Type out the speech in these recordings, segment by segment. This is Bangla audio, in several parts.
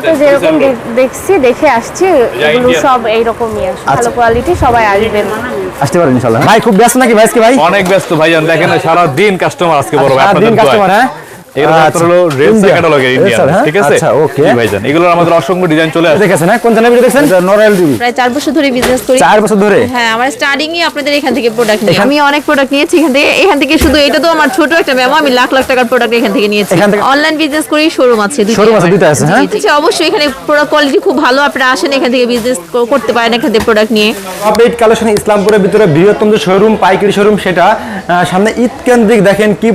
ভিডিওতে যেরকম দেখছি দেখে আসছি এগুলো সব এইরকমই আসে ভালো আচ্ছা। কোয়ালিটি সবাই আসবেন। আসতে পারেন ইনশাল্লাহ ভাই খুব ব্যস্ত নাকি ভাই কি ভাই? অনেক ব্যস্ত ভাইজান দেখেন সারা দিন কাস্টমার আজকে বড় ব্যাপার দিন কাস্টমার হ্যাঁ? এগুলো মাত্র আচ্ছা, হ্যাঁ? ঠিক আছে? আচ্ছা, ভাইজান এগুলোর আমাদের অসংখ্য ডিজাইন চলে আসে। দেখেছেন হ্যাঁ? কোন চ্যানেল ভিডিও দেখছেন টিভি প্রায় চার বছর ধরে বিজনেস করি। চার বছর ধরে? হ্যাঁ আমার স্টার্টিং ই আপনাদের এখান থেকে প্রোডাক্ট নিয়ে। আমি অনেক প্রোডাক্ট নিয়েছি এখান থেকে এখান থেকে শুধু এটা তো আমার ছোট একটা মেমো আমি লাখ লাখ টাকার প্রোডাক্ট এখান থেকে নিয়েছি। অনলাইন বিজনেস করি শোরুম আছে দুইটা। Showroom আছে, আমার। আছে, হ্যাঁ? জি, জি, অবশ্যই এখানে প্রোডাক্ট কোয়ালিটি খুব ভালো আপনারা আসেন এখান থেকে বিজনেস করতে পারেন এখান থেকে প্রোডাক্ট নিয়ে। আপডেট কালেকশন ইসলামপুরের ভিতরে বৃহত্তম যে শোরুম পাইকারি শোরুম সেটা সামনে ঈদ কেন্দ্রিক দেখেন কি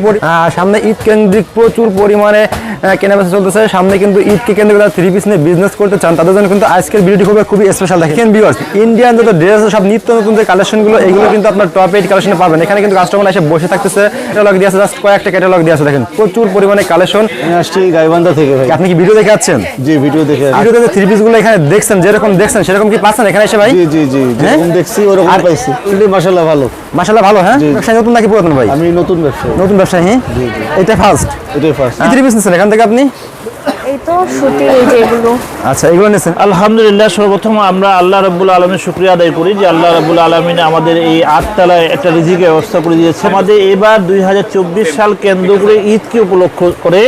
সামনে ঈদ কেন্দ্রিক প্রচুর পরিমাণে কেনাবেচা চলতেছে। সামনে কিন্তু ঈদকে কেন্দ্র করে থ্রি পিস নিয়ে বিজনেস করতে চান তাদের জন্য কিন্তু আজকের ভিডিওটি খুবই খুবই স্পেশাল দেখেন ভিউয়ার্স ইন্ডিয়ান যত ড্রেস সব নিত্য নতুন যে কালেকশনগুলো এগুলো কিন্তু আপনার টপ এইট কালেকশনে পাবেন। এখানে কিন্তু কাস্টমার এসে বসে থাকতেছে। ক্যাটালগ দিয়ে আছে জাস্ট কয়েকটা ক্যাটালগ দিয়ে আছে দেখেন। প্রচুর পরিমাণে কালেকশন আসছি গাইবান্ধা থেকে ভাই। আপনি কি ভিডিও দেখে যাচ্ছেন জি ভিডিও দেখে। ভিডিওতে থ্রি পিসগুলো এখানে দেখছেন যেরকম দেখছেন সেরকম কি পাচ্ছেন এখানে এসে ভাই? জি জি জি হ্যাঁ? যেরকম দেখছি ওরকম পাইছি। মাসাল্লাহ ভালো। মাসাল্লাহ ভালো হ্যাঁ। নতুন নাকি পুরাতন ভাই? আমি নতুন ব্যবসায়ী। নতুন ব্যবসায়ী হ্যাঁ? এটা ফার্স্ট এটাই ফার্স্ট কি থ্রি পিস নিচ্ছেন এখান থেকে আপনি এই তো শুটিং এই যে এগুলো। আচ্ছা এগুলো নিচ্ছেন আলহামদুলিল্লাহ সর্বপ্রথম আমরা আল্লাহ রাব্বুল আলমের শুক্রিয়া আদায় করি যে আল্লাহ রাব্বুল আলমিন আমাদের এই আটতলায় একটা রিজিকের ব্যবস্থা করে দিয়েছে আমাদের এবার দুই হাজার চব্বিশ সাল কেন্দ্র করে ঈদকে উপলক্ষ করে।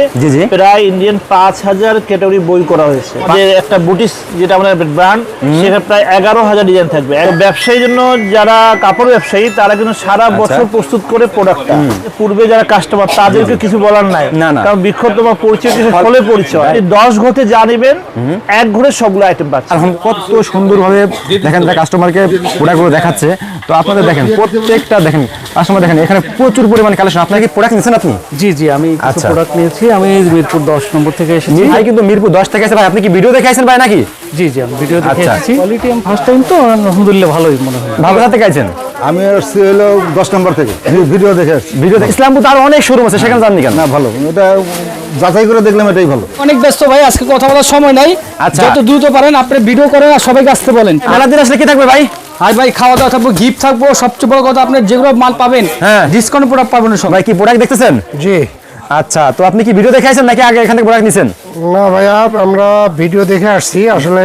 প্রায় ইন্ডিয়ান ক্যাটাগরি বই করা হয়েছে। যে একটা বুটিস যেটা আমাদের ব্র্যান্ড সেখানে প্রায় এগারো হাজার ডিজাইন থাকবে। ব্যবসায়ীর জন্য যারা কাপড় ব্যবসায়ী তারা কিন্তু সারা আচ্ছা। বছর প্রস্তুত করে প্রোডাক্টটা পূর্বে যারা কাস্টমার তাদেরকে কিছু বলার নাই। না, না। কারণ বিক্ষোভ তোমার পরিচয় কিছু ফলে পরিচয়। আপনি দশ ঘটে যা নেবেন এক ঘরে সবগুলো আইটেম পাচ্ছেন। কত সুন্দরভাবে দেখেন তারা কাস্টমারকে প্রোডাক্টগুলো দেখাচ্ছে। তো আপনাদের দেখেন প্রত্যেকটা দেখেন কাস্টমার দেখেন এখানে প্রচুর পরিমাণে কালেকশন আপনার কি প্রোডাক্ট আপনি? জি জি আমি কিছু আচ্ছা। প্রোডাক্ট নিয়েছি। আমি মিরপুর দশ নম্বর থেকে এসেছি। ভাই কিন্তু মিরপুর দশ থেকে আছে ভাই। আপনি কি ভিডিও দেখে আছেন ভাই নাকি? জি জি আমি ভিডিও দেখে আচ্ছা। এসেছি। কোয়ালিটি আমি ফার্স্ট টাইম তো আলহামদুলিল্লাহ ভালোই মনে হয়। ভালো কোথা থেকে আমি আসছি হলো দশ নম্বর থেকে। ভিডিও দেখে আসছি। ভিডিও ইসলামপুর তো আরও অনেক শোরুম আছে সেখানে জাননি কেন? না ভালো। এটা যাচাই করে দেখলাম এটাই ভালো। অনেক ব্যস্ত ভাই আজকে কথা বলার সময় নাই। আচ্ছা। যত দ্রুত পারেন আপনি ভিডিও করেন আর সবাইকে আসতে বলেন। মেলা দিন আসলে কি থাকবে ভাই? আর ভাই খাওয়া দাওয়া থাকব গিফট থাকব সবচেয়ে বড় কথা আপনি যেগুলো মাল পাবেন হ্যাঁ। ডিসকাউন্ট প্রোডাক্ট পাবেন সবাই ভাই কি প্রোডাক্ট দেখতেছেন? জি। আচ্ছা তো আপনি কি ভিডিও দেখে আসেন নাকি আগে এখান থেকে প্রোডাক্ট নিছেন? না ভাইয়া আমরা ভিডিও দেখে আসছি আসলে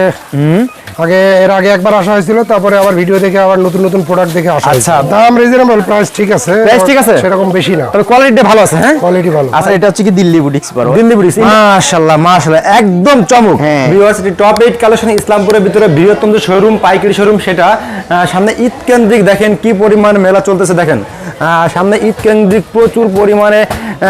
আগে এর আগে একবার আসা হয়েছিল তারপরে আবার ভিডিও দেখে আবার নতুন নতুন প্রোডাক্ট দেখে আসা আচ্ছা। দাম রিজনেবল প্রাইস ঠিক আছে Price ঠিক আছে? সেরকম বেশি না। তবে কোয়ালিটিটা ভালো আছে হ্যাঁ? কোয়ালিটি ভালো। আচ্ছা এটা হচ্ছে কি দিল্লি বুটিক্স পারো দিল্লি বুটিক্স মাশাআল্লাহ মাশাআল্লাহ একদম চমক। ভিউয়ার্স এটি টপ 8 কালেকশন ইসলামপুরের ভিতরে বৃহত্তম যে শোরুম পাইকারি শোরুম সেটা সামনে ঈদ কেন্দ্রিক দেখেন কি পরিমাণ মেলা চলতেছে দেখেন। সামনে ঈদ কেন্দ্রিক প্রচুর পরিমাণে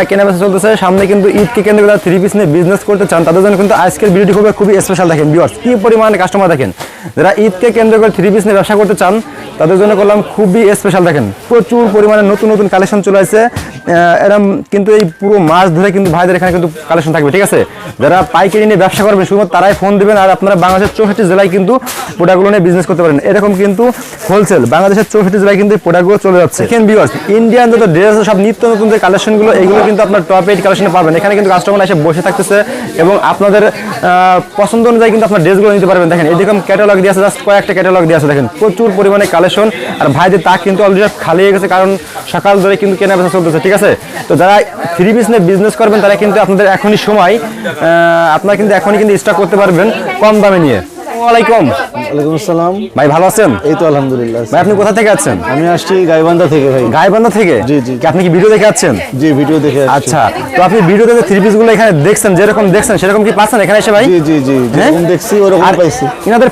কেনাবেচা চলতেছে। সামনে কিন্তু ঈদকে কেন্দ্র করে থ্রি পিস নিয়ে বিজনেস করতে চান। তাদের জন্য কিন্তু আজকের ভিডিওটি খুবই খুবই স্পেশাল দেখেন বিয়ার্স কি পরিমাণে কাস্টমার দেখেন? যারা ঈদকে কেন্দ্র করে থ্রি পিস নিয়ে ব্যবসা করতে চান তাদের জন্য করলাম খুবই স্পেশাল দেখেন, প্রচুর পরিমাণে নতুন নতুন কালেকশন চলে আসছে। এরম কিন্তু এই পুরো মাস ধরে কিন্তু ভাইদের এখানে কিন্তু কালেকশন থাকবে, ঠিক আছে? যারা পাইকারি নিয়ে ব্যবসা করবেন, শুধুমাত্র তারাই ফোন দিবেন আর আপনারা বাংলাদেশের চৌষট্টি জেলায় কিন্তু প্রোডাক্টগুলো নিয়ে বিজনেস করতে পারেন। এরকম কিন্তু হোলসেল বাংলাদেশের চৌষট্টি জেলায় কিন্তু এই প্রোডাক্টগুলো চলে যাচ্ছে। দেখেন ভিউয়ার্স ইন্ডিয়ান যত ড্রেস সব নিত্য নতুন যে কালেকশনগুলো এগুলো কিন্তু আপনার টপ এইট কালেকশনে পাবেন। এখানে কিন্তু কাস্টমার এসে বসে থাকতেছে এবং আপনাদের পছন্দ অনুযায়ী কিন্তু আপনার ড্রেসগুলো নিতে পারবেন। দেখেন এরকম ক্যাটালগ দিয়ে আছে জাস্ট কয়েকটা ক্যাটালগ দিয়ে আছে, দেখেন, প্রচুর পরিমাণে কালেকশন আর ভাইদের তা কিন্তু অলরেডি খালি হয়ে গেছে, কারণ সকাল ধরে কিন্তু কেনা বেচা চলতেছে, ঠিক আছে? তো যারা থ্রি পিস নিয়ে বিজনেস করবেন, তারা কিন্তু আপনাদের এখনই সময় আপনারা কিন্তু এখনই কিন্তু স্টক করতে পারবেন কম দামে নিয়ে। ওয়ালাইকুম ওয়ালাইকুম আসসালাম। ভাই ভালো আছেন? এই তো আলহামদুলিল্লাহ ভাই আপনি কোথা থেকে আছেন? আমি আসছি গাইবান্ধা থেকে ভাই। গাইবান্ধা থেকে? জি, জি। আপনি কি ভিডিও দেখে আছেন? জি ভিডিও দেখে আচ্ছা তো আপনি ভিডিওতে যে থ্রি পিসগুলো এখানে দেখছেন যেরকম দেখছেন সেরকম কি পাচ্ছেন এখানে এসে ভাই? জি জি জি হ্যাঁ? যেরকম দেখছি ওরকম পাইছি। ইনাদের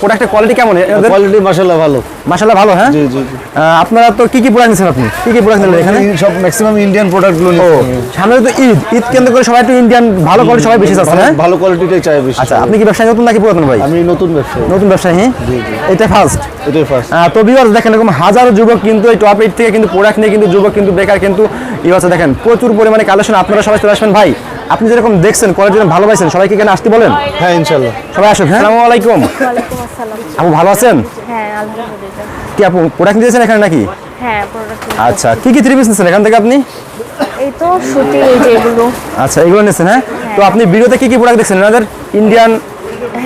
প্রোডাক্টের কোয়ালিটি কেমন? কোয়ালিটি ভালো। মাশাআল্লাহ ভালো হ্যাঁ? জি জি আপনারা তো কি কি প্রোডাক্ট নিছেন আপনি? কি কি প্রোডাক্ট নিলেন এখানে? সব ম্যাক্সিমাম ইন্ডিয়ান প্রোডাক্টগুলো ও সামনে তো ঈদ। ঈদ কেন্দ্র করে সবাই একটু ইন্ডিয়ান ভালো কোয়ালিটি সবাই বেশি চাচ্ছে হ্যাঁ? ভালো কোয়ালিটিটাই চাই বেশি আচ্ছা আপনি কি ব্যবসায় নতুন নাকি পুরাতন ভাই। আমি নতুন ব্যবসায়ী। নতুন ব্যবসায়ী হ্যাঁ? এটা ফার্স্ট এটাই ফার্স্ট তো ভিউয়ার্স দেখেন এরকম হাজারো যুবক কিন্তু এই টপ এইট থেকে কিন্তু প্রোডাক্ট নিয়ে কিন্তু যুবক কিন্তু বেকার কিন্তু দেখেন প্রচুর পরিমাণে কালেকশন আপনারা সবাই চলে আসবেন। ভাই আপনি যেরকম দেখছেন করার জন্য ভালো পাইছেন সবাইকে এখানে আসতে বলেন? হ্যাঁ ইনশাল্লাহ সবাই আসুন হ্যাঁ? আসসালামু আলাইকুম। আপু ভালো আছেন? হ্যাঁ আলহামদুলিল্লাহ। কি আপু প্রোডাক্ট নিয়েছেন এখানে নাকি? হ্যাঁ প্রোডাক্ট আচ্ছা কি কি থ্রি পিস নিয়েছেন এখান থেকে আপনি? এই তো শুটিং এই যে আচ্ছা এগুলো নিয়েছেন হ্যাঁ? তো আপনি ভিডিওতে কি কি প্রোডাক্ট দেখছেন? এনাদের ইন্ডিয়ান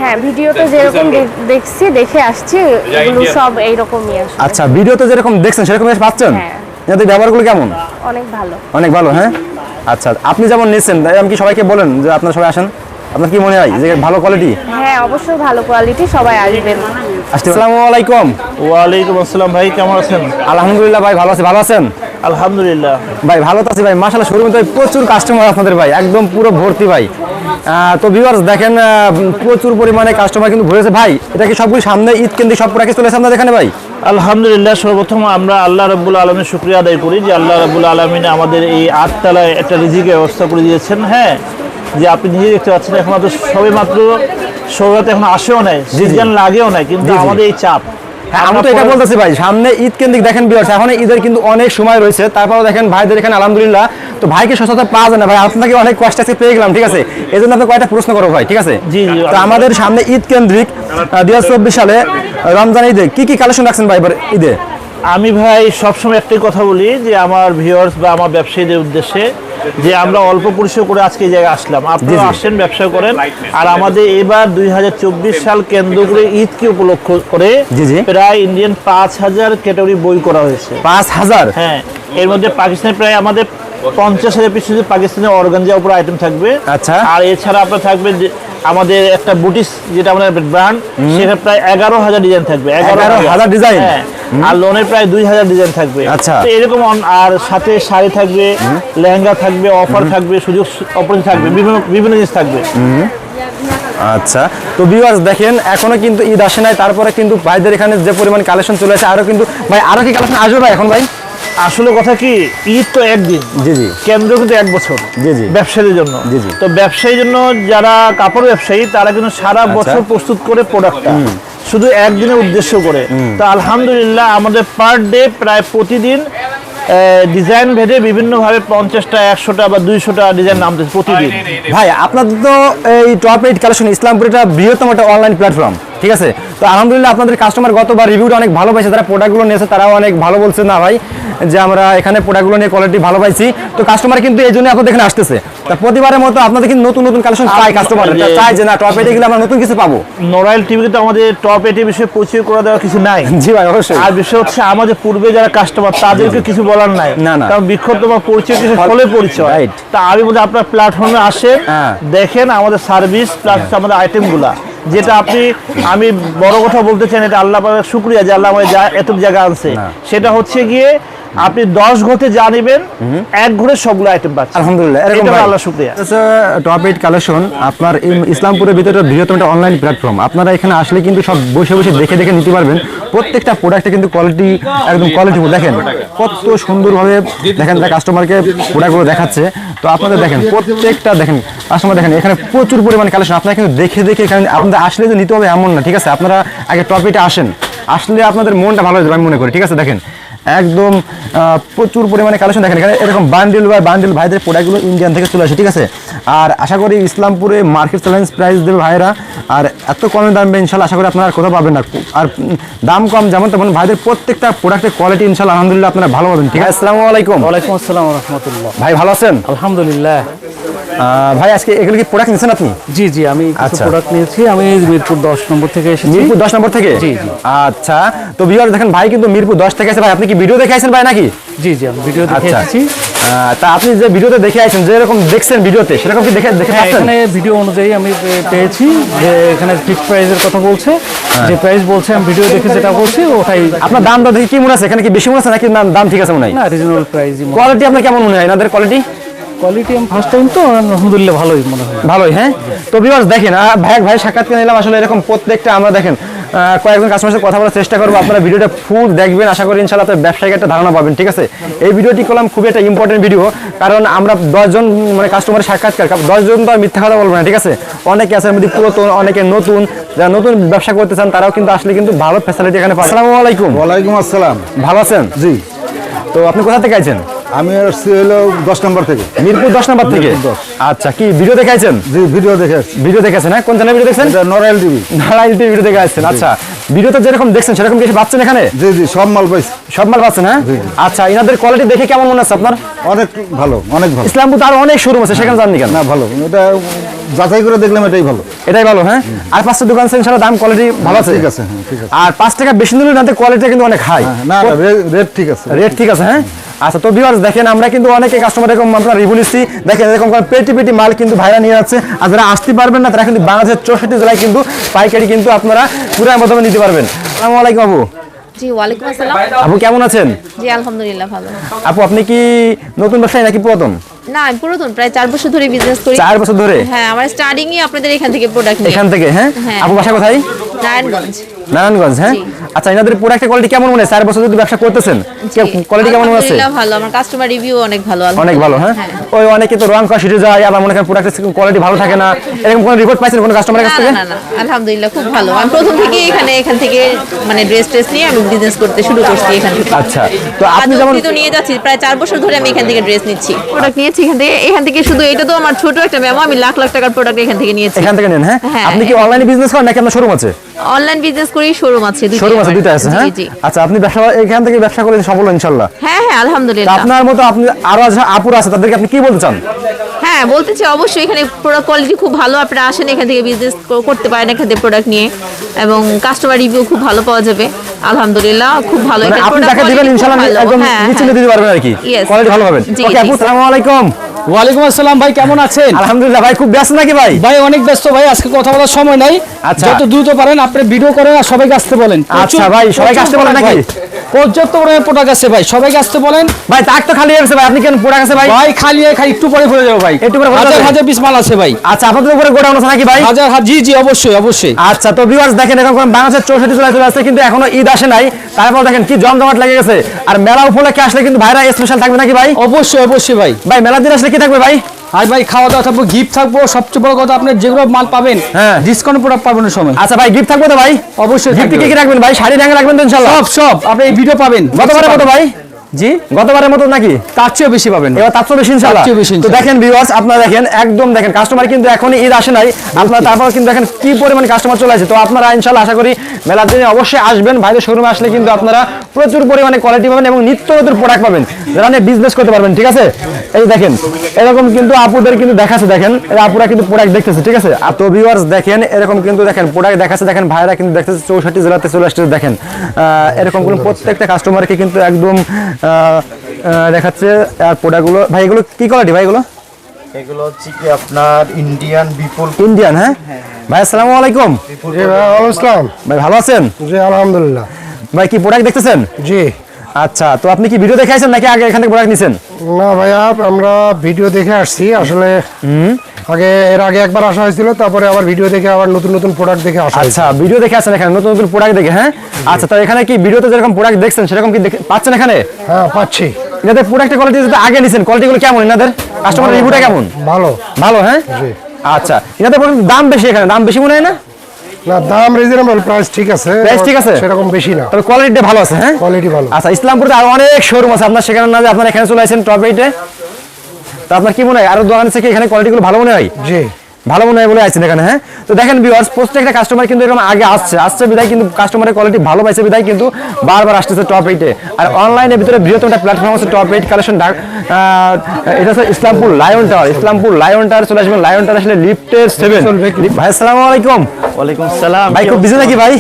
হ্যাঁ ভিডিওতে যেরকম দেখছি দেখে আসছি এগুলো সব এইরকমই আচ্ছা ভিডিওতে যেরকম দেখছেন সেরকম পাচ্ছেন? হ্যাঁ। ব্যবহারগুলো কেমন? অনেক ভালো। অনেক ভালো হ্যাঁ? আচ্ছা আপনি যেমন নিয়েছেন তাই আমি কি সবাইকে বলেন যে আপনারা সবাই আসেন? আপনার কি মনে হয় যে ভালো কোয়ালিটি হ্যাঁ অবশ্যই ভালো কোয়ালিটি সবাই আসবেন। আসসালামু আলাইকুম। ওয়ালাইকুম আসসালাম ভাই কেমন আছেন? আলহামদুলিল্লাহ ভাই ভালো আছি ভালো আছেন? আলহামদুলিল্লাহ। ভাই ভালো তো আছি ভাই। মাসাল্লাহ শোরুমে তো প্রচুর কাস্টমার আপনাদের ভাই। একদম পুরো ভর্তি ভাই। তো ভিউয়ার্স দেখেন প্রচুর পরিমাণে কাস্টমার কিন্তু ভরেছে। ভাই এটা কি সবগুলো সামনে ঈদ কেন্দ্রিক সব প্যাকেজ চলেছে আপনাদের এখানে ভাই? আলহামদুলিল্লাহ সর্বপ্রথম আমরা আল্লাহ রব্বুল আলমের শুক্রিয়া আদায় করি যে আল্লাহ রব্বুল আলমিনে আমাদের এই আটতলায় একটা রিজিকের ব্যবস্থা করে দিয়েছেন। হ্যাঁ যে আপনি নিজে দেখতে পাচ্ছেন এখন তো সবে মাত্র সৌরত এখন আসেও নাই সিজন লাগেও নাই কিন্তু। আমাদের এই চাপ। আমি তো এটা বলতেছি ভাই সামনে ঈদ কেন্দ্রিক দেখেন বিয়ার্স এখন ঈদের কিন্তু অনেক সময় রয়েছে তারপরে দেখেন ভাইদের এখানে আলহামদুলিল্লাহ তো ভাইকে সচেতন পাওয়া যায় না ভাই আপনাকে অনেক কষ্ট আছে পেয়ে গেলাম ঠিক আছে? এই জন্য আপনাকে কয়েকটা প্রশ্ন করব ভাই ঠিক আছে। তো আমাদের সামনে ঈদ কেন্দ্রিক দুই হাজার চব্বিশ সালে রমজান ঈদে কি কি কালেকশন রাখছেন ভাই এবার ঈদে? আমি ভাই সবসময় একটাই কথা বলি যে আমার ভিউয়ার্স বা আমার ব্যবসায়ীদের উদ্দেশ্যে যে আমরা অল্প পরিচয় করে আজকে এই জায়গায় আসলাম। আপনারা জি। আসেন ব্যবসা করেন। আর আমাদের এবার দুই হাজার চব্বিশ সাল কেন্দ্র করে ঈদকে উপলক্ষ করে। প্রায় ইন্ডিয়ান পাঁচ হাজার ক্যাটাগরি বই করা হয়েছে। পাঁচ হাজার? হ্যাঁ এর মধ্যে পাকিস্তানের প্রায় আমাদের পঞ্চাশ হাজার পিস শুধু পাকিস্তানের অর্গানজা উপর আইটেম থাকবে। আচ্ছা। আর এছাড়া আপনার থাকবে যে আমাদের একটা বুটিস যেটা আমাদের ব্র্যান্ড সেটা প্রায় এগারো হাজার ডিজাইন থাকবে। 11,000 ডিজাইন? হ্যাঁ। আর লোনের প্রায় দুই হাজার ডিজাইন থাকবে। আচ্ছা। তো এরকম আর সাথে শাড়ি থাকবে লেহেঙ্গা থাকবে অফার থাকবে সুযোগ অপরচুনিটি থাকবে বিভিন্ন বিভিন্ন জিনিস থাকবে। আচ্ছা। তো ভিউয়ার্স দেখেন এখনও কিন্তু ঈদ আসে নাই তারপরে কিন্তু ভাইদের এখানে যে পরিমাণ কালেকশন চলে আসে আরও কিন্তু ভাই আরও কি কালেকশন আসবে ভাই এখন ভাই? আসলে কথা কি ঈদ তো একদিন। জি জি। কেন্দ্র কিন্তু এক বছর। জি, জি। ব্যবসায়ীদের জন্য। জি, জি। তো ব্যবসায়ীর জন্য যারা কাপড় ব্যবসায়ী তারা কিন্তু সারা আচ্ছা। বছর প্রস্তুত করে প্রোডাক্টটা শুধু একদিনের উদ্দেশ্য করে। তো আলহামদুলিল্লাহ আমাদের পার ডে প্রায় প্রতিদিন ডিজাইন ভেদে বিভিন্নভাবে পঞ্চাশটা একশোটা বা দুইশোটা ডিজাইন নামতেছে প্রতিদিন। ভাই আপনাদের তো এই টপ এইট কালেকশন ইসলামপুর এটা বৃহত্তম একটা অনলাইন প্ল্যাটফর্ম ঠিক আছে? তো আলহামদুলিল্লাহ আপনাদের কাস্টমার গতবার রিভিউটা অনেক ভালো পাইছে। তারা প্রোডাক্টগুলো নিয়েছে তারাও অনেক ভালো বলছে না ভাই যে আমরা এখানে প্রোডাক্টগুলো নিয়ে কোয়ালিটি ভালো পাইছি। তো কাস্টমার কিন্তু এই জন্য আপনাদের এখানে আসতেছে। তা প্রতিবারের মতো আপনাদের কিন্তু নতুন নতুন কালেকশন চাই কাস্টমার চাই যে না টপ এইটে গেলে আমরা নতুন কিছু পাবো। নোরাইল টিভিতে তো আমাদের টপ এটি বিষয়ে পরিচয় করে দেওয়ার কিছু নাই। জি ভাই অবশ্যই। আর বিষয় হচ্ছে আমাদের পূর্বে যারা কাস্টমার তাদেরকে কিছু বলার নাই। না, না। কারণ বিক্ষত বা পরিচয় কিছু ফলে পরিচয়। Right. তা আমি বলতে আপনার প্ল্যাটফর্মে আসেন হ্যাঁ। দেখেন আমাদের সার্ভিস প্লাস আমাদের আইটেমগুলা যেটা আপনি আমি বড় কথা বলতে চাই এটা আল্লাহ পাকের শুক্রিয়া যে আল্লাহ আমার যা- এত জায়গা আনছে। সেটা হচ্ছে গিয়ে আপনি দশ ঘরে যা নেবেন এক ঘরে সবগুলো আইটেম পাচ্ছেন। আলহামদুলিল্লাহ এরকম। আল্লাহ শুক্রিয়া। টপ এইট কালেকশন আপনার ইসলামপুরের ভিতরে বৃহত্তম একটা অনলাইন প্ল্যাটফর্ম আপনারা এখানে আসলে কিন্তু সব বসে বসে দেখে দেখে নিতে পারবেন। প্রত্যেকটা প্রোডাক্টে কিন্তু কোয়ালিটি একদম কোয়ালিটি দেখেন কত সুন্দরভাবে দেখেন কাস্টমারকে প্রোডাক্টগুলো দেখাচ্ছে। তো আপনাদের দেখেন প্রত্যেকটা দেখেন কাস্টমার দেখেন এখানে প্রচুর পরিমাণ কালেকশন আপনারা কিন্তু দেখে দেখে এখানে আপনাদের আসলে যে নিতে হবে এমন না ঠিক আছে? আপনারা আগে টপ এইটে আসেন। আসলে আপনাদের মনটা ভালো হয়ে যাবে আমি মনে করি ঠিক আছে? দেখেন একদম প্রচুর পরিমাণে কালেকশন দেখেন এখানে। এরকম বান্ডিল বা বান্ডিল ভাইদের প্রোডাক্টগুলো ইন্ডিয়ান থেকে চলে আসে ঠিক আছে? আর আশা করি ইসলামপুরে মার্কেট চ্যালেঞ্জ প্রাইস দেবে ভাইরা আর এত কমে দাম ইনশাল্লাহ আশা করি আপনারা কোথাও পাবেন না। আর দাম কম যেমন তেমন ভাইদের প্রত্যেকটা প্রোডাক্টের কোয়ালিটি ইনশাল্লাহ আলহামদুলিল্লাহ আপনারা ভালো পাবেন ঠিক আছে? আসসালামু আলাইকুম। ওয়ালাইকুম আসসালাম রহমতুল্লাহ। ভাই ভালো আছেন? আলহামদুলিল্লাহ। ভাই আজকে এগুলো কি প্রোডাক্ট নিচ্ছেন আপনি? জি জি আমি কিছু আচ্ছা। প্রোডাক্ট নিয়েছি। আমি মিরপুর দশ নম্বর থেকে এসেছি। মিরপুর দশ নম্বর থেকে? জি, জি। আচ্ছা। তো ভিউয়ার দেখেন ভাই কিন্তু মিরপুর দশ থেকে আছে। ভাই আপনি কি ভিডিও দেখে আসেন ভাই নাকি? জি জি আমি ভিডিও দেখে আচ্ছা। এসেছি। তা আপনি যে ভিডিওতে দেখে আসেন যেরকম দেখছেন ভিডিওতে সেরকম কি দেখে দেখে হ্যাঁ পাচ্ছেন? এখানে ভিডিও অনুযায়ী আমি পেয়েছি যে এখানে ফিক্সড প্রাইসের কথা বলছে। যে প্রাইস বলছে আমি ভিডিও দেখে যেটা বলছি ওটাই। আপনার দাম দর দেখে কি মনে আছে? এখানে কি বেশি মনে আছে? নাকি দাম ঠিক আছে মনে হয়? না রিজনেবল প্রাইসই কোয়ালিটি আপনার কেমন মনে হয়? এনাদের কোয়ালিটি কোয়ালিটি আমি ফার্স্ট টাইম তো আলহামদুলিল্লাহ ভালোই মনে হয়। ভালোই হ্যাঁ? তো ভিউয়ার্স দেখেন ভাই ভাই সাক্ষাৎকার নিলাম। আসলে এরকম প্রত্যেকটা আমরা দেখেন আহ, কয়েকজন কাস্টমার সাথে কথা বলার চেষ্টা করব। আপনারা ভিডিওটা ফুল দেখবেন। আশা করি ইনশাল্লাহ আপনার ব্যবসায়িক একটা ধারণা পাবেন ঠিক আছে? এই ভিডিওটি করলাম খুবই একটা ইম্পর্টেন্ট ভিডিও কারণ আমরা দশজন মানে কাস্টমারের সাক্ষাৎকার দশজন তো আর মিথ্যা কথা বলব না ঠিক আছে? অনেকে আছে এর মধ্যে পুরাতন অনেকে নতুন। যারা নতুন ব্যবসা করতে চান তারাও কিন্তু আসলে কিন্তু ভালো ফ্যাসিলিটি এখানে পাবেন। আসসালামু আলাইকুম। ওয়ালাইকুম আসসালাম। ভালো আছেন? জি। তো আপনি কোথা থেকে আইছেন? আমি আসছি হলো দশ নম্বর থেকে। মিরপুর দশ নম্বর থেকে? আচ্ছা কি ভিডিও দেখাইছেন? জি ভিডিও দেখে ভিডিও দেখেছেন হ্যাঁ? কোন চ্যানেল ভিডিও দেখছেন? Narail TV Narayan TV video দেখে আসছেন আচ্ছা। ভিডিওতে যেরকম দেখছেন সেরকম কিছু পাচ্ছেন এখানে? জি জি সব মাল পাইছি। সব মাল পাচ্ছেন হ্যাঁ? আচ্ছা ইনাদের কোয়ালিটি দেখে কেমন মনে আছে আপনার? অনেক ভালো অনেক ভালো। ইসলামপুর তো আরও অনেক শোরুম আছে সেখানে জাননি কেন? না ভালো। এটা যাচাই করে দেখলাম এটাই ভালো। এটাই ভালো হ্যাঁ? আর পাঁচটা দোকান আছে ইনশাআল্লাহ দাম কোয়ালিটি ভালো আছে? ঠিক আছে হ্যাঁ ঠিক আছে। আর পাঁচ টাকা বেশি নিলে ইনাদের কোয়ালিটি কিন্তু অনেক হাই হ্যাঁ, না না রেট ঠিক আছে। রেট ঠিক আছে হ্যাঁ? আচ্ছা তো ভিউয়ার্স দেখেন আমরা কিন্তু অনেকে কাস্টমার এরকম আমরা রিভিউ নিচ্ছি দেখেন এরকম করে পেটি পেটি মাল কিন্তু ভাইরা নিয়ে যাচ্ছে। আর যারা আসতে পারবেন না তারা কিন্তু বাংলাদেশের চৌষট্টি জেলায় কিন্তু পাইকারি কিন্তু আপনারা পুরো মাধ্যমে নিতে পারবেন। আসসালামু আলাইকুম আবু জি ওয়ালাইকুম আসসালাম। আপু কেমন আছেন? জি আলহামদুলিল্লাহ ভালো। আপু আপনি কি নতুন ব্যবসায়ী নাকি পুরাতন? না আমি পুরাতন প্রায় চার বছর ধরে বিজনেস করি। চার বছর ধরে? হ্যাঁ আমার স্টার্টিং ই আপনাদের এখান থেকে প্রোডাক্ট এখান থেকে হ্যাঁ? হ্যাঁ। আপু বাসা কোথায়? নারায়ণগঞ্জ। নারায়ণগঞ্জ হ্যাঁ? আচ্ছা এনাদের প্রোডাক্টের কোয়ালিটি কেমন মনে হয়? চার বছর যদি ব্যবসা করতেছেন? কোয়ালিটি কেমন মনে ভালো আমার কাস্টমার রিভিউ অনেক ভালো অনেক ভালো হ্যাঁ? ওই অনেকে তো রং করা শিটে যায় আবার মনে করেন প্রোডাক্টের কোয়ালিটি ভালো থাকে না। এরকম কোনো রিপোর্ট পাইছেন কোনো কাস্টমারের কাছ থেকে? না না না আলহামদুলিল্লাহ খুব ভালো। আমি প্রথম থেকে এখানে এখান থেকে মানে ড্রেস ট্রেস নিয়ে আমি বিজনেস করতে শুরু করছি এখান থেকে। আচ্ছা তো আপনি আপনি যেমন তো নিয়ে যাচ্ছি প্রায় চার বছর ধরে আমি এখান থেকে ড্রেস নিচ্ছি। প্রোডাক্ট নিয়েছি এখান থেকে এখান থেকে শুধু এটা তো আমার ছোট একটা মেমো আমি লাখ লাখ টাকার প্রোডাক্ট এখান থেকে নিয়েছি। এখান থেকে নেন হ্যাঁ? হ্যাঁ। আপনি কি অনলাইনে বিজনেস করেন নাকি আপনার শোরুম আছে? অনলাইন বিজনেস করি শোরুম আছে দুটো শোরুম আছে দুটো আছে হ্যাঁ? আচ্ছা আপনি ব্যবসা এখান থেকে ব্যবসা করে সফল ইনশাআল্লাহ। ইনশাল্লাহ হ্যাঁ হ্যাঁ আলহামদুলিল্লাহ। আপনার মতো আপনি আরও আছে আপুর আছে তাদেরকে আপনি কি বলতে চান? হ্যাঁ বলতে চাই অবশ্যই এখানে প্রোডাক্ট কোয়ালিটি খুব ভালো। আপনারা আসেন এখান থেকে বিজনেস করতে পারেন এখান থেকে প্রোডাক্ট নিয়ে। এবং কাস্টমার রিভিউ খুব ভালো পাওয়া যাবে। আলহামদুলিল্লাহ খুব ভালো। এটা এখানে আপনি টাকা দিবেন ভালো। একদম হ্যাঁ, হ্যাঁ। দিতে পারবেন আর কি। কোয়ালিটি ভালো পাবেন। ওকে আপু আসসালামু আলাইকুম। ওয়ালাইকুম আসসালাম ভাই কেমন আছেন? আলহামদুলিল্লাহ ভাই খুব ব্যস্ত নাকি ভাই? ভাই অনেক ব্যস্ত ভাই আজকে কথা বলার সময় নাই। আচ্ছা। যত দ্রুত পারেন আপনি ভিডিও করেন আর সবাইকে আসতে বলেন। আচ্ছা ভাই, সবাইকে আসতে বলেন নাকি? পর্যাপ্ত পরিমাণে প্রোডাক্ট আছে ভাই সবাইকে আসতে বলেন। ভাই তাক তো খালি হয়েছে ভাই আপনি কেন প্রোডাক্ট আছে ভাই? ভাই খালি খালি একটু পরে ফিরে যাব ভাই। একটু পরে হাজার হাজার পিস মাল আছে ভাই। আচ্ছা আপনাদের উপরে গোডাউন আছে নাকি ভাই? হাজার হাজার জি জি অবশ্যই অবশ্যই। আচ্ছা তো ভিউয়ার্স দেখেন এখন বাংলাদেশের চৌষট্টি জেলায় চলে আসছে কিন্তু এখনও ঈদ আসে নাই। তারপর দেখেন কি জমজমাট লেগে গেছে। আর মেলা উপলক্ষে আসলে কিন্তু ভাইরা স্পেশাল থাকবে নাকি ভাই? অবশ্যই অবশ্যই ভাই। ভাই মেলার দিন আসলে কি থাকবে ভাই? আর ভাই খাওয়া দাওয়া থাকব গিফট থাকব সবচেয়ে বড় কথা আপনার যেগুলো মাল পাবেন হ্যাঁ। ডিসকাউন্ট প্রোডাক্ট পাবেন সময় আচ্ছা ভাই গিফট থাকব তো ভাই? অবশ্যই গিফট কি কি রাখবেন ভাই? শাড়ি রাখবেন তো ইনশাআল্লাহ? সব সব আপনি এই ভিডিও পাবেন। গতবারের মতো ভাই? জি? গতবারের মতো নাকি? তার চেয়েও বেশি পাবেন। এবার তার চেয়ে বেশি চেয়ে বেশি তো দেখেন ভিউয়ার্স আপনারা দেখেন একদম দেখেন কাস্টমার কিন্তু এখনই ঈদ আসে নাই। আপনারা তারপর কিন্তু দেখেন কি পরিমাণ কাস্টমার চলে আসে। তো আপনারা ইনশাল্লাহ আশা করি মেলার দিনে অবশ্যই আসবেন। ভাইদের শোরুমে আসলে কিন্তু আপনারা প্রচুর পরিমাণে কোয়ালিটি পাবেন এবং নিত্য নতুন প্রোডাক্ট পাবেন। যারা নিয়ে বিজনেস করতে পারবেন ঠিক আছে? এই দেখেন এরকম কিন্তু আপুদের কিন্তু দেখাচ্ছে দেখেন। আপুরা কিন্তু প্রোডাক্ট দেখতেছে ঠিক আছে? আর তো ভিউয়ার্স দেখেন এরকম কিন্তু দেখেন প্রোডাক্ট দেখাচ্ছে দেখেন ভাইরা কিন্তু দেখতেছে চৌষট্টি জেলাতে চলে আসছে দেখেন। এরকম কোনো প্রত্যেকটা কাস্টমারকে কিন্তু একদম দেখাচ্ছে আর প্রোডাক্টগুলো ভাই এগুলো কি কোয়ালিটি ভাই এগুলো? এগুলো হচ্ছে কি আপনার ইন্ডিয়ান বিপুল ইন্ডিয়ান হ্যাঁ? ভাই আসসালামু আলাইকুম। জি ভাই আসসালাম। ভাই ভালো আছেন? জি আলহামদুলিল্লাহ। ভাই কি প্রোডাক্ট দেখতেছেন? জি। আচ্ছা তো আপনি কি ভিডিও দেখে আসছেন নাকি আগে এখান থেকে প্রোডাক্ট নিছেন? না ভাইয়া আমরা ভিডিও দেখে আসছি আসলে আগে এর আগে একবার আসা হয়েছিল তারপরে আবার ভিডিও দেখে আবার নতুন নতুন প্রোডাক্ট দেখে আসা আচ্ছা ভিডিও দেখে আসছেন এখানে নতুন নতুন প্রোডাক্ট দেখে হ্যাঁ? আচ্ছা তো এখানে কি ভিডিওতে যেরকম প্রোডাক্ট দেখছেন সেরকম কি পাচ্ছেন এখানে? হ্যাঁ পাচ্ছি। এনাদের প্রোডাক্টের কোয়ালিটি যেটা আগে নিছেন কোয়ালিটিগুলো কেমন এনাদের? কাস্টমার রিভিউটা কেমন? ভালো। ভালো হ্যাঁ। আচ্ছা এনাদের দাম বেশি এখানে দাম বেশি মনে হয় না? না দাম রিজনেবল প্রাইস ঠিক আছে প্রাইস ঠিক আছে? সেরকম বেশি না। তবে কোয়ালিটিটা ভালো আছে হ্যাঁ? কোয়ালিটি ভালো। আচ্ছা ইসলামপুরে আর অনেক শোরুম আছে। আপনার সেখানে না যে আপনার এখানে চলে আসেন টপ রেটে তো আপনার কি মনে হয় আরও দোকান থেকে এখানে কোয়ালিটিগুলো ভালো মনে হয়? জি। ভালো মনে হয় বলে আছেন এখানে হ্যাঁ? তো দেখেন ভিউয়ার্স প্রত্যেকটা কাস্টমার কিন্তু এরকম আগে আসছে। আসছে বিদায় কিন্তু কাস্টমারের কোয়ালিটি ভালো পাইছে বিদায় কিন্তু বারবার আসতেছে টপ এইটে আর অনলাইনের ভিতরে বৃহত্তম একটা প্ল্যাটফর্ম আছে টপ এইট কালেকশন এটা হচ্ছে Islampur lion tower Islampur lion tower চলে আসবেন। লায়ন টাওয়ার আসলে লিফটের সেভেন ভাই আসসালামু আলাইকুম। ওয়ালাইকুম সালাম ভাই খুব বিজি নাকি ভাই?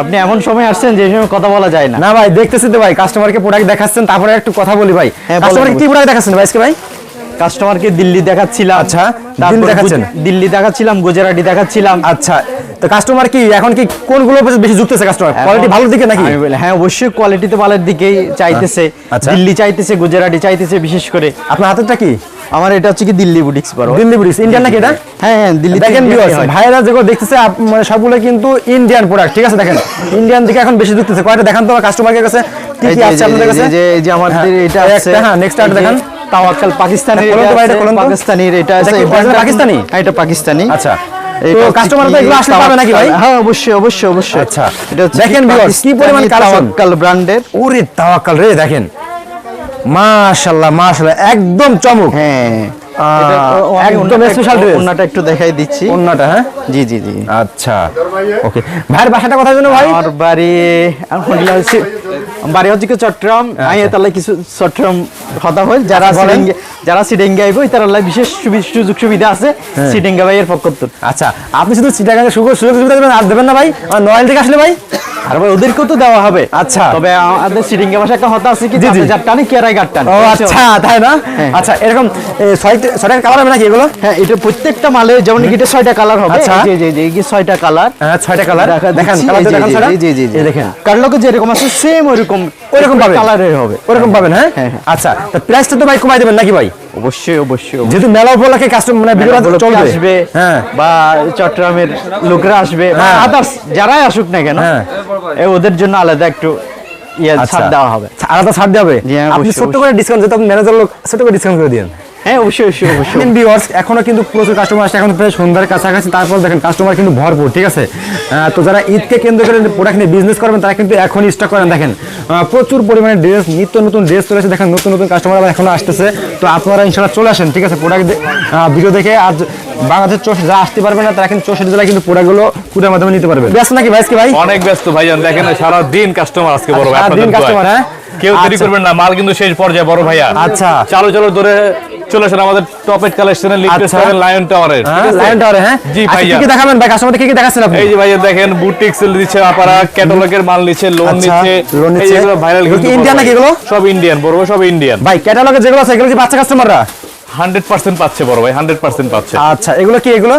আপনি এমন সময় আসছেন যে সময় কথা বলা যায় না। না ভাই দেখতেছি তো ভাই কাস্টমারকে প্রোডাক্ট দেখাচ্ছেন তারপরে একটু কথা বলি ভাই। হ্যাঁ, কাস্টমারকে কি প্রোডাক্ট দেখাচ্ছেন ভাই আজকে ভাই? কাস্টমারকে দিল্লি দেখাচ্ছিলাম। আচ্ছা, দিল্লি দেখাচ্ছেন? দিল্লি দেখাচ্ছিলাম গুজরাটি দেখাচ্ছিলাম। আচ্ছা তো কাস্টমার কি এখন কি কোনগুলো বেশি যুক্তেছে কাস্টমার কোয়ালিটি ভালো দিকে নাকি? আমি বলি, হ্যাঁ অবশ্যই কোয়ালিটিতে ভালোর দিকেই চাইতেছে। আচ্ছা। দিল্লি চাইতেছে গুজরাটি চাইতেছে বিশেষ করে। আপনার হাতেরটা কি? আমার এটা হচ্ছে কি দিল্লি বুটিক্স বড়। দিল্লি ব্রিজ ইন্ডিয়ান নাকি এটা? হ্যাঁ হ্যাঁ দিল্লি দেখেন viewers, ভাইরা যেগুলো দেখতেছে মানে সবগুলো কিন্তু ইন্ডিয়ান প্রোডাক্ট ঠিক আছে দেখেন। ইন্ডিয়ান দিকে এখন বেশি ঢুকতেছে কয়টা দেখান তো কাস্টমারের কাছে? কি কি আছে আপনাদের কাছে? যে এই যে আমাদের হ্যাঁ, এটা আছে। হ্যাঁ নেক্সট আর্ট দেখান। তাওয়াক্কাল পাকিস্তানের খোলেন এটা। পাকিস্তানির পাকিস্তানি? এটা পাকিস্তানি। আচ্ছা। দেখেন একদম চমক। হ্যাঁ। একদম স্পেশাল একটু- ড্রেস ওন্নাটা একটু দেখাই দিচ্ছি। হ্যাঁ? জি জি জি। আচ্ছা। ওকে। ভাইয়ের বাসাটা কোথায় জন্য ভাই? আমার বাড়ি বাড়ি হচ্ছে চট্টগ্রাম। আমি তাহলে কিছু চট্টগ্রাম কথা হয় যারা আচ্ছা, যারা সিডেঙ্গা আইব তারা বিশেষ সুযোগ সুবিধা আছে সিডেঙ্গা ভাইয়ের পক্ষ। আচ্ছা আপনি শুধু চিটাগাঙ্গে সুযোগ সুযোগ সুবিধা দেবেন আর দেবেন না ভাই? নয়াল নয়েল থেকে আসলে ভাই? আর ওদেরকেও তো দেওয়া হবে আচ্ছা। তবে আমাদের সিটিং এর একটা হতা আছে কি জি, জি। টানে কেরাই গার টানে ও আচ্ছা তাই না হ্যাঁ। আচ্ছা এরকম ছয়টা ছয়টা কালার হবে নাকি এগুলো হ্যাঁ এটা প্রত্যেকটা মালে যেমন এটা ছয়টা কালার হবে আচ্ছা। জি জি জি এই ছয়টা কালার হ্যাঁ ছয়টা কালার দেখা কালার এই জি, জি, জি, জি। দেখেন যেরকম আছে সেম ওইরকম ওইরকম পাবেন? কালারের হবে ওরকম পাবেন হ্যাঁ হ্যাঁ, হ্যাঁ। আচ্ছা তো প্রাইসটা তো ভাই কমাই দেবেন নাকি ভাই অবশ্যই অবশ্যই যেহেতু মেলা উপলক্ষে কাস্টমার মানে ভিডিও চলবে আসবে হ্যাঁ। বা চট্টগ্রামের লোকরা আসবে বা হ্যাঁ। আদার্স যারাই আসুক না কেন হ্যাঁ। ওদের জন্য আলাদা একটু ইয়ে আচ্ছা। ছাড় দেওয়া হবে। আলাদা ছাড় দেবে হবে? হ্যাঁ, আপনি ছোট করে ডিসকাউন্ট যেহেতু আপনি ম্যানেজার লোক ছোট করে ডিসকাউন্ট করে দিন হ্যাঁ অবশ্যই অবশ্যই অবশ্যই। ভিউয়ার্স এখনও কিন্তু প্রচুর কাস্টমার আসছে এখন প্রায় সন্ধ্যার কাছাকাছি। তারপর দেখেন কাস্টমার কিন্তু ভরপুর ঠিক আছে? তো যারা ঈদকে কেন্দ্র করে প্রোডাক্ট নিয়ে বিজনেস করবেন তারা কিন্তু এখনই স্টক করেন। দেখেন প্রচুর পরিমাণে ড্রেস নিত্য নতুন ড্রেস চলে আসে দেখেন নতুন নতুন কাস্টমার আবার এখনও আসতেছে। তো আপনারা ইনশাল্লাহ চলে আসেন ঠিক আছে? প্রোডাক্ট ভিডিও দেখে আজ বাংলাদেশের চোষ যা আসতে পারবে না তারা কিন্তু চৌষট্টি জেলায় কিন্তু প্রোডাক্টগুলো কুড়ের মাধ্যমে নিতে পারবে। ব্যস্ত নাকি ভাই ভাই? অনেক ব্যস্ত ভাইজান। দেখেন সারা দিন কাস্টমার আজকে বড় ভাই দিন customer, হ্যাঁ? কেউ দেরি আচ্ছা। করবেন না মাল কিন্তু শেষ পর্যায়ে বড় ভাইয়া। আচ্ছা। চালু চালু ধরে চলে আসেন আমাদের টপ এড কালেকশনের লিফটেড আচ্ছা। সেভেন লায়ন টাওয়ারের লায়ন টাওয়ারে হ্যাঁ? জি আচ্ছা, ভাইয়া। কি দেখাবেন ভাই? কাস্টমারদের কি কি দেখাচ্ছেন আপনি? এই যে ভাইয়া দেখেন বুটিক সেল দিচ্ছে আপনারা ক্যাটালগের মাল নিচ্ছে লোন আচ্ছা, নিচ্ছে। লোন নিচ্ছে। যেগুলো ভাইরাল এগুলো কি Indian নাকি এগুলো? সব ইন্ডিয়ান বড় সব ইন্ডিয়ান ভাই ক্যাটালগে যেগুলো আছে এগুলো কি বাচ্চা কাস্টমাররা হান্ড্রেড পার্সেন্ট পাচ্ছে বড় ভাই হান্ড্রেড পার্সেন্ট পাচ্ছে। আচ্ছা এগুলো কি এগুলো?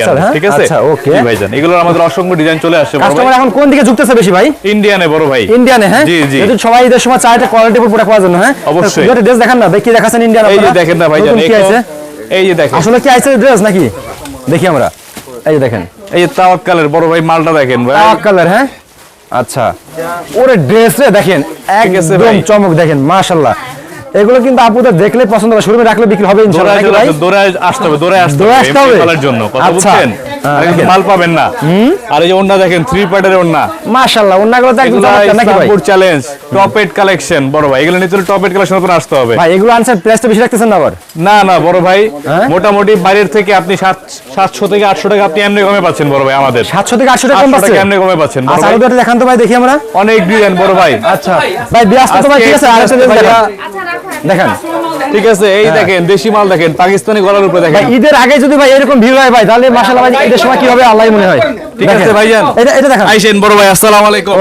আচ্ছা, হ্যাঁ? আচ্ছা, হ্যাঁ? সবাই ঈদের সময় চায় কোয়ালিটি প্রোডাক্ট পাওয়ার জন্য হ্যাঁ? অবশ্যই। ড্রেস দেখান না দেখি দেখাচ্ছেন ইন্ডিয়ান এই যে আপনারা? দেখেন না ভাইজান নতুন কি এগুলো- আছে এই যে দেখেন। আসলে কি আছে ড্রেস নাকি? দেখি আমরা। এই যে দেখেন। এই যে তাওয়াক্কালের বড় ভাই মালটা দেখেন ভাই। হ্যাঁ? আচ্ছা। ওরে ড্রেস রে দেখেন একদম চমক দেখেন মাশাআল্লাহ। এগুলো কিন্তু আপুদের দেখলে পছন্দ হবে শোরুমে রাখলে বিক্রি হবে ইনশাআল্লাহ দৌড়ায় আসতে হবে দৌড়ায় আসতে দৌড়ায় হবে আসতে হবে? জন্য কথা আচ্ছা। বুঝছেন মাল পাবেন না। আর এই যে ওন্না দেখেন থ্রি পার্টের ওন্না মাশাআল্লাহ তো একদম চমৎকার নাকি ভাই? চ্যালেঞ্জ টপ এড কালেকশন বড় ভাই। এগুলো নিতে টপ এড কালেকশন আসতে হবে। ভাই এগুলো আনসার প্রাইসটা বেশি রাখতেছেন না আবার? না না বড় ভাই। হ্যাঁ? মোটামুটি বাইরের থেকে আপনি সাত সাতশো থেকে আটশো টাকা আপনি এমনি কমে পাচ্ছেন বড় ভাই আমাদের। সাতশো থেকে আটশো টাকা কম আটশো পাচ্ছে? এমনি কমে পাচ্ছেন বড় আচ্ছা দেখান তো ভাই দেখি আমরা। অনেক ডিজাইন বড় ভাই। আচ্ছা ভাই ব্যস্ত তো ভাই ঠিক আছে? আরেকটা dress দেখেন। ঠিক আছে এই দেখেন দেশি মাল দেখেন পাকিস্তানি গলার উপরে। ভাই দেখেন। ঈদের আগে যদি ভাই এরকম ভিড় হয় ভাই তাহলে মাসাল্লাহ ভাই ঈদের সময় কি হবে আল্লাহ মনে হয়? ঠিক আছে। ভাইজান। এটা এটা দেখান। আইসেন বড় ভাই আসসালামু আলাইকুম।